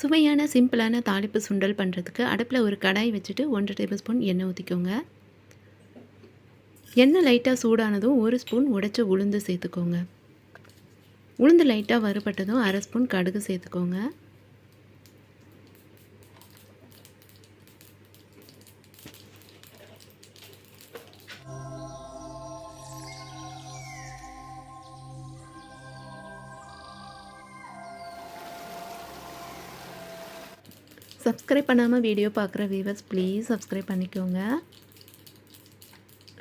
சுவையான சிம்பிளான தாளிப்பு சுண்டல் பண்ணுறதுக்கு அடுப்பில் ஒரு கடாய் வச்சுட்டு ஒன்றரை டேபிள் ஸ்பூன் எண்ணெய் ஊற்றிக்கோங்க எண்ணெய் லைட்டாக சூடானதும் ஒரு ஸ்பூன் உடைச்ச உளுந்து சேர்த்துக்கோங்க. உளுந்து லைட்டாக வறுபட்டதும் அரை ஸ்பூன் கடுகு சேர்த்துக்கோங்க. சப்ஸ்கிரைப் பண்ணாமல் வீடியோ பார்க்குற வியூவர்ஸ் ப்ளீஸ் சப்ஸ்கிரைப் பண்ணிக்கோங்க.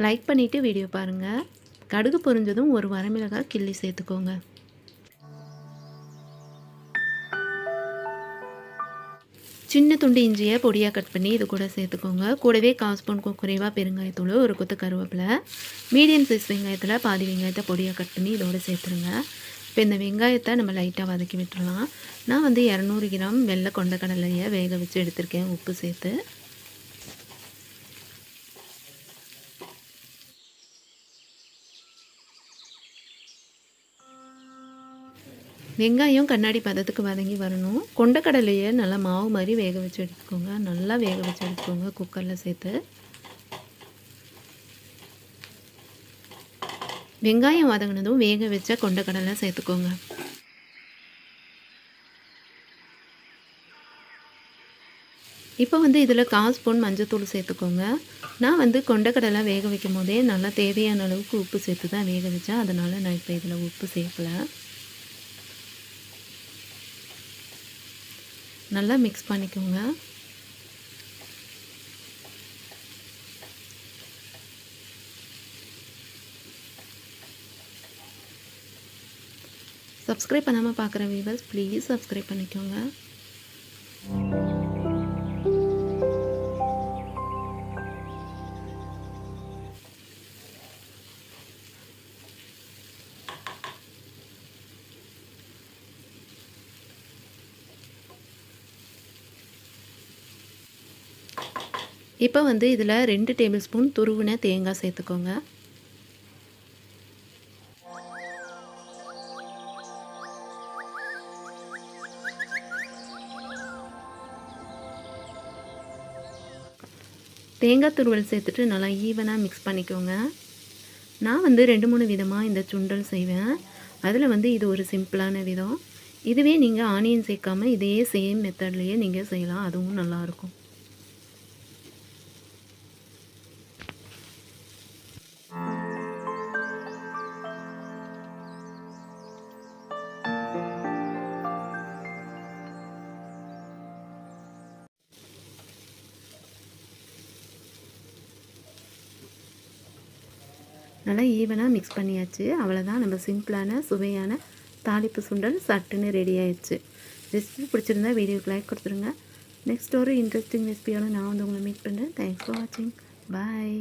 லைக் பண்ணிவிட்டு வீடியோ பாருங்கள் கடுகு பொரிஞ்சதும் ஒரு வரமிளகாய் கிள்ளி சேர்த்துக்கோங்க. சின்ன துண்டு இஞ்சியை பொடியாக கட் பண்ணி இது கூட சேர்த்துக்கோங்க. கூடவே கால் ஸ்பூன் குறைவாக பெருங்காயத்தூள் ஒரு கொத்து கருவேப்பிலை மீடியம் சைஸ் வெங்காயத்தில் பாதி வெங்காயத்தை பொடியாக கட் பண்ணி இதோடு சேர்த்துருங்க. இப்போ இந்த வெங்காயத்தை நம்ம லைட்டாக வதக்கி விட்டுடலாம். நான் வந்து இரநூறு கிராம் வெள்ளை கொண்ட கடலையை வேக வச்சு எடுத்திருக்கேன் உப்பு சேர்த்து. வெங்காயம் கண்ணாடி பதத்துக்கு வதங்கி வரணும். கொண்டக்கடலையை நல்லா மாவு மாதிரி வேக வச்சு எடுத்துக்கோங்க. நல்லா வேக வச்சு எடுத்துக்கோங்க குக்கரில் சேர்த்து. வெங்காயம் வதங்கினதும் வேக வச்ச கொண்டக்கடலை சேர்த்துக்கோங்க. இப்போ வந்து இதில் கால் ஸ்பூன் மஞ்சத்தூள் சேர்த்துக்கோங்க. நான் வந்து கொண்டக்கடலை வேக வைக்கும் போதே நல்லா தேவையான அளவுக்கு உப்பு சேர்த்து தான் வேக வச்சேன். அதனால் நான் இப்போ இதில் உப்பு சேர்க்கலை. நல்லா மிக்ஸ் பண்ணிக்கோங்க. சப்ஸ்கிரைப் பண்ணாமல் பார்க்குற வீவர்ஸ் ப்ளீஸ் சப்ஸ்கிரைப் பண்ணிக்கோங்க. இப்போ வந்து இதில் ரெண்டு டேபிள் ஸ்பூன் துருவின தேங்காய் சேர்த்துக்கோங்க. தேங்காய் துருவல் சேர்த்துட்டு நல்லா ஈவனாக மிக்ஸ் பண்ணிக்கோங்க. நான் வந்து ரெண்டு மூணு விதமாக இந்த சுண்டல் செய்வேன். அதில் வந்து இது ஒரு சிம்பிளான விதம். இதுவே நீங்கள் ஆனியன் சேர்க்காமல் இதே சேம் மெத்தட்லேயே நீங்கள் செய்யலாம். அதுவும் நல்லாயிருக்கும் நல்லா ஈவனாக மிக்ஸ் பண்ணியாச்சு. அவ்வளோதான் நம்ம சிம்பிளான சுவையான தாளிப்பு சுண்டல் சட்டுன்னு ரெடி ஆயிடுச்சு. ரெசிபி பிடிச்சிருந்தா வீடியோக்கு லைக் கொடுத்துருங்க. நெக்ஸ்ட் ஒரு இன்ட்ரெஸ்டிங் ரெசிபியோடு நான் வந்து உங்களை மீட் பண்ணுறேன் தேங்க்ஸ் ஃபார் வாட்சிங் பாய்